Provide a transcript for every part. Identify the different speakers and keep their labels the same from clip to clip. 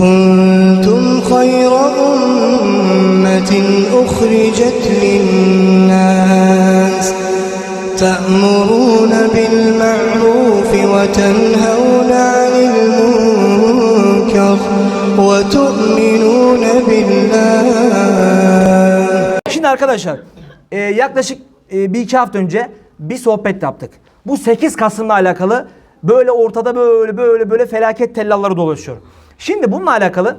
Speaker 1: كنتم خير أمة أخرجت للناس تأمرون بالمعروف وتنهون عن المنكر وتؤمنون بالله
Speaker 2: Şimdi arkadaşlar e, yaklaşık e, bir iki hafta önce bir sohbet yaptık. Bu 8 Kasım'la alakalı böyle ortada böyle böyle böyle felaket tellalları dolaşıyor. Şimdi bununla alakalı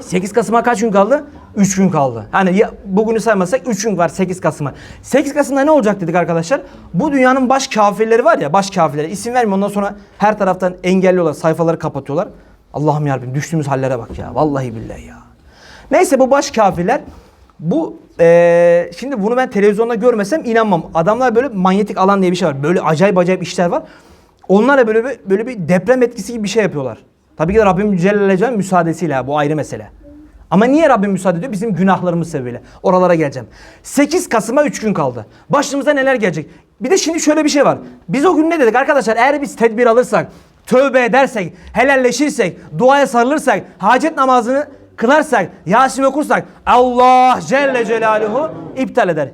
Speaker 2: 8 Kasım'a kaç gün kaldı? 3 gün kaldı. Hani ya, bugünü saymazsak 3 gün var 8 Kasım'a. 8 Kasım'da ne olacak dedik arkadaşlar? Bu dünyanın baş kafirleri var ya baş kafirleri isim vermiyor ondan sonra her taraftan engelliyorlar sayfaları kapatıyorlar. Allah'ım yarabbim düştüğümüz hallere bak ya vallahi billahi ya. Neyse bu baş kafirler bu eee, şimdi bunu ben televizyonda görmesem inanmam. Adamlar böyle manyetik alan diye bir şey var. Böyle acayip acayip işler var. Onlara böyle bir, böyle bir deprem etkisi gibi bir şey yapıyorlar. Tabii ki de Rabbim Celle Celle'nin müsaadesiyle bu ayrı mesele. Ama niye Rabbim müsaade ediyor? Bizim günahlarımız sebebiyle. Oralara geleceğim. 8 Kasım'a 3 gün kaldı. Başımıza neler gelecek? Bir de şimdi şöyle bir şey var. Biz o gün ne dedik arkadaşlar? Eğer biz tedbir alırsak, tövbe edersek, helalleşirsek, duaya sarılırsak, hacet namazını kılarsak, Yasin okursak Allah Celle Celaluhu iptal eder.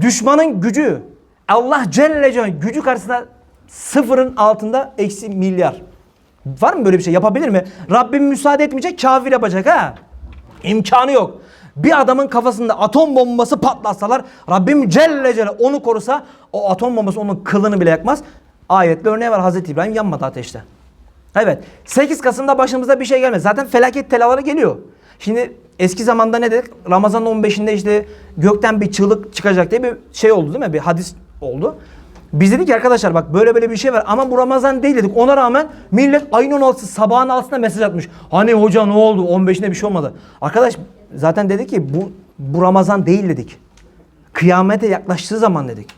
Speaker 2: Düşmanın gücü Allah Celle Celaluhu gücü karşısında sıfırın altında eksi milyar. Var mı böyle bir şey? Yapabilir mi? Rabbim müsaade etmeyecek, kafir yapacak ha. İmkanı yok. Bir adamın kafasında atom bombası patlatsalar Rabbim Celle Celle onu korusa o atom bombası onun kılını bile yakmaz. Ayetle örneği var Hazreti İbrahim yanmadı ateşte. Evet 8 Kasım'da başımıza bir şey gelmez. Zaten felaket telaları geliyor. Şimdi eski zamanda ne dedik? Ramazan 15'inde işte gökten bir çığlık çıkacak diye bir şey oldu değil mi? Bir hadis oldu. Biz dedik ki arkadaşlar bak böyle böyle bir şey var ama bu Ramazan değil dedik. Ona rağmen millet ayın 16'sı sabahın altısında mesaj atmış. Hani hoca ne oldu 15'inde bir şey olmadı. Arkadaş zaten dedi ki bu, bu Ramazan değil dedik. Kıyamete yaklaştığı zaman dedik.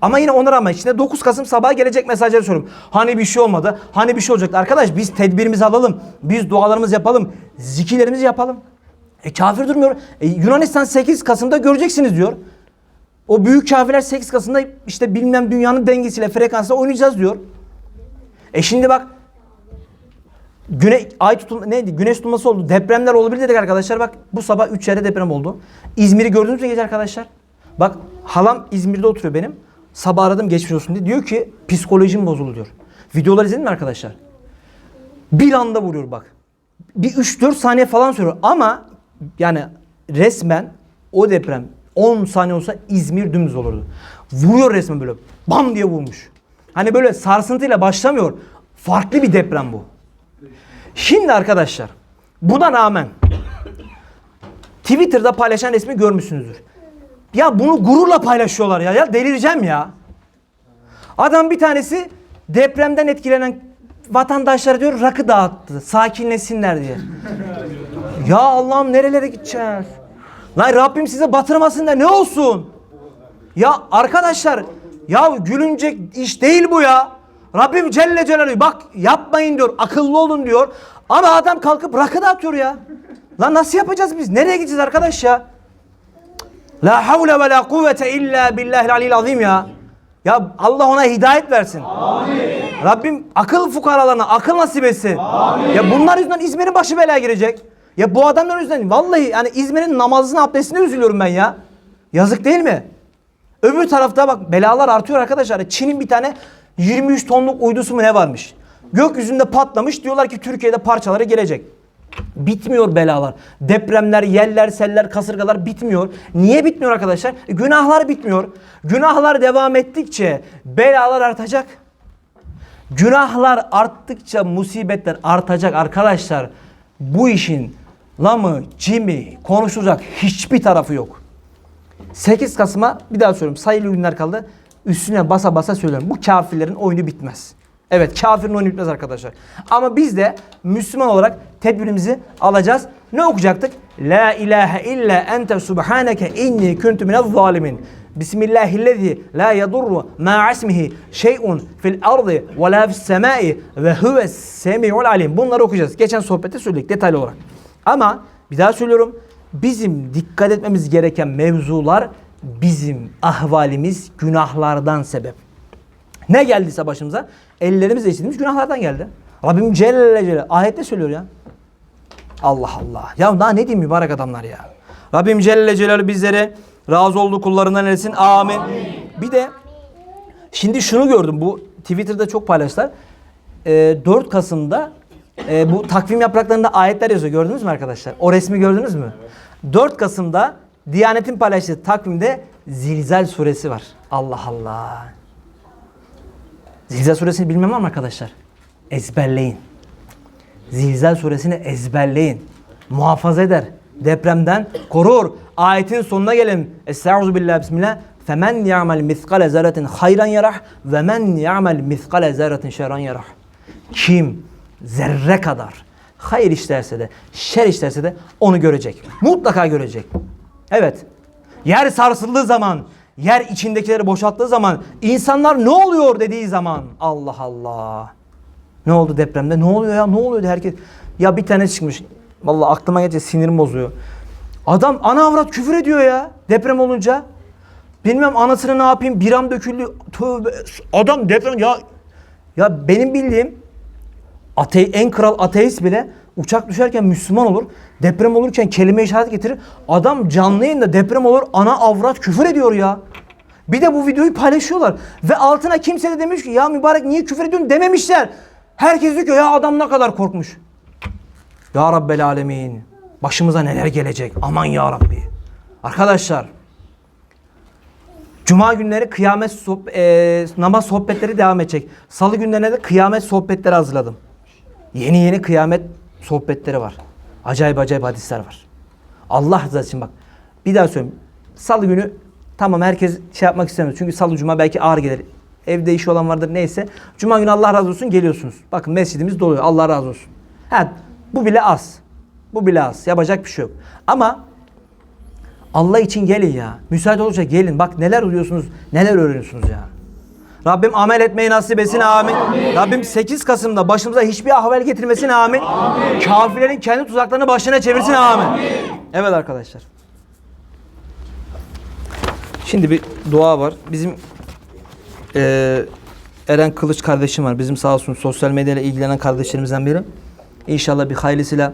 Speaker 2: Ama yine ona rağmen içinde 9 Kasım sabahı gelecek mesajları söylüyorum. Hani bir şey olmadı, hani bir şey olacaktı. Arkadaş biz tedbirimizi alalım, biz dualarımızı yapalım, zikirlerimizi yapalım. E kafir durmuyor. E, Yunanistan 8 Kasım'da göreceksiniz diyor. O büyük kafirler 8 Kasım'da işte bilmem dünyanın dengesiyle, frekansla oynayacağız diyor. E şimdi bak Güne, ay tutulma, neydi? Güneş tutulması oldu. Depremler olabilir dedik arkadaşlar. Bak bu sabah 3 yerde deprem oldu. İzmir'i gördünüz mü gece arkadaşlar? Bak halam İzmir'de oturuyor benim. Sabah aradım geçmiş olsun diye. Diyor ki psikolojim bozuldu diyor. Videolar izledin mi arkadaşlar? Bir anda vuruyor bak. Bir 3-4 saniye falan sürüyor. Ama yani resmen o deprem 10 saniye olsa İzmir dümdüz olurdu. Vuruyor resmen böyle. Bam diye vurmuş. Hani böyle sarsıntıyla başlamıyor. Farklı bir deprem bu. Şimdi arkadaşlar buna rağmen Twitter'da paylaşan resmi görmüşsünüzdür. Ya bunu gururla paylaşıyorlar ya. Ya delireceğim ya. Adam bir tanesi depremden etkilenen vatandaşlara diyor rakı dağıttı. Sakinleşsinler diye. ya Allah'ım nerelere gideceğiz? Lan Rabbim size batırmasın da ne olsun? Ya arkadaşlar ya gülünecek iş değil bu ya. Rabbim Celle Celaluhu bak yapmayın diyor. Akıllı olun diyor. Ama adam kalkıp rakı da atıyor ya. Lan nasıl yapacağız biz? Nereye gideceğiz arkadaş ya? La havle ve la kuvvete illa billahil aliyil azim ya. Ya Allah ona hidayet versin. Amin. Rabbim akıl fukaralarına akıl nasip etsin. Amin. Ya bunlar yüzünden İzmir'in başı belaya girecek. Ya bu adamlar yüzünden vallahi yani İzmir'in namazını abdestine üzülüyorum ben ya. Yazık değil mi? Öbür tarafta bak belalar artıyor arkadaşlar. Çin'in bir tane 23 tonluk uydusu mu ne varmış? Gökyüzünde patlamış diyorlar ki Türkiye'de parçaları gelecek. Bitmiyor belalar. Depremler, yeller, seller, kasırgalar bitmiyor. Niye bitmiyor arkadaşlar? E, günahlar bitmiyor. Günahlar devam ettikçe belalar artacak. Günahlar arttıkça musibetler artacak arkadaşlar. Bu işin lamı, cimi konuşulacak hiçbir tarafı yok. 8 Kasım'a bir daha söylüyorum sayılı günler kaldı. Üstüne basa basa söylüyorum. Bu kafirlerin oyunu bitmez. Evet kafirin oyunu bitmez arkadaşlar. Ama biz de Müslüman olarak tedbirimizi alacağız. Ne okuyacaktık? La ilahe illa ente subhaneke inni kuntu minez zalimin. Bismillahillezî la yadurru ma ismihi şey'un fil ardı ve la fis semai ve huves semi'ul alim. Bunları okuyacağız. Geçen sohbette söyledik detaylı olarak. Ama bir daha söylüyorum. Bizim dikkat etmemiz gereken mevzular bizim ahvalimiz günahlardan sebep. Ne geldiyse başımıza ellerimizle işlediğimiz günahlardan geldi. Rabbim Celle Celle ayette söylüyor ya. Allah Allah. Ya daha ne diyeyim mübarek adamlar ya. Rabbim Celle Celaluhu bizlere razı olduğu kullarından eylesin. Amin. Bir de şimdi şunu gördüm. Bu Twitter'da çok paylaştılar. Ee, 4 Kasım'da e, bu takvim yapraklarında ayetler yazıyor. Gördünüz mü arkadaşlar? O resmi gördünüz mü? 4 Kasım'da Diyanet'in paylaştığı takvimde Zilzal suresi var. Allah Allah. Zilzal suresini bilmem ama arkadaşlar. Ezberleyin. Zilzal suresini ezberleyin. Muhafaza eder. Depremden korur. Ayetin sonuna gelin. Estaizu billahi bismillah. Ya'mel miskale zerretin hayran yarah ve men ya'mel miskale zerretin şerran yarah. Kim zerre kadar hayır işlerse de şer işlerse de onu görecek. Mutlaka görecek. Evet. Yer sarsıldığı zaman, yer içindekileri boşalttığı zaman, insanlar ne oluyor dediği zaman Allah Allah. Ne oldu depremde? Ne oluyor ya? Ne oluyor diye herkes. Ya bir tane çıkmış. Vallahi aklıma gelince sinirim bozuyor. Adam ana avrat küfür ediyor ya deprem olunca. Bilmem anasını ne yapayım biram döküldü. Tövbe. Adam deprem ya. Ya benim bildiğim ate en kral ateist bile uçak düşerken Müslüman olur. Deprem olurken kelime işaret getirir. Adam canlı yayında deprem olur ana avrat küfür ediyor ya. Bir de bu videoyu paylaşıyorlar. Ve altına kimse de demiş ki ya mübarek niye küfür ediyorsun dememişler. Herkes diyor ki ya adam ne kadar korkmuş. Ya Rabbel Alemin. Başımıza neler gelecek. Aman ya Rabbi. Arkadaşlar. Cuma günleri kıyamet sohb- e, namaz sohbetleri devam edecek. Salı günlerine de kıyamet sohbetleri hazırladım. Yeni yeni kıyamet sohbetleri var. Acayip acayip hadisler var. Allah rızası için bak. Bir daha söyleyeyim. Salı günü tamam herkes şey yapmak istemiyor. Çünkü salı cuma belki ağır gelir. Evde işi olan vardır neyse. Cuma günü Allah razı olsun geliyorsunuz. Bakın mescidimiz doluyor. Allah razı olsun. Ha, bu bile az. Bu bile az. Yapacak bir şey yok. Ama Allah için gelin ya. Müsait olursa gelin. Bak neler oluyorsunuz, neler öğreniyorsunuz ya. Rabbim amel etmeyi nasip etsin amin. Rabbim 8 Kasım'da başımıza hiçbir ahval getirmesin amin. Kafirlerin kendi tuzaklarını başına çevirsin amin. Evet arkadaşlar. Şimdi bir dua var. Bizim eee, Eren Kılıç kardeşim var. Bizim sağ olsun sosyal medyayla ilgilenen kardeşlerimizden biri. İnşallah bir hayırlısıyla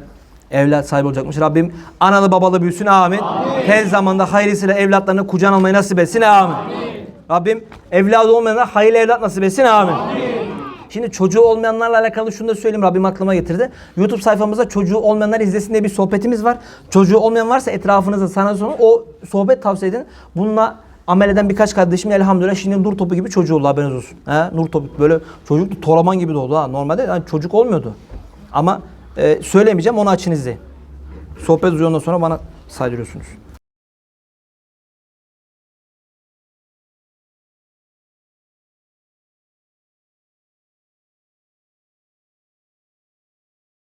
Speaker 2: evlat sahibi olacakmış. Rabbim analı babalı büyüsün amin. Tez zamanda hayırlısıyla evlatlarını kucağına almayı nasip etsin amin. Rabbim evladı olmayanlara hayırlı evlat nasip etsin amin. Şimdi çocuğu olmayanlarla alakalı şunu da söyleyeyim Rabbim aklıma getirdi. YouTube sayfamızda çocuğu olmayanlar izlesin diye bir sohbetimiz var. Çocuğu olmayan varsa etrafınızda sana sonra o sohbet tavsiye edin. Bununla amel eden birkaç kardeşim elhamdülillah şimdi nur topu gibi çocuğu oldu haberiniz olsun. He? Nur topu böyle çocuk toraman gibi doğdu ha. Normalde yani çocuk olmuyordu. Ama e, söylemeyeceğim onu açın izleyin. Sohbet uzuyor ondan sonra bana saydırıyorsunuz.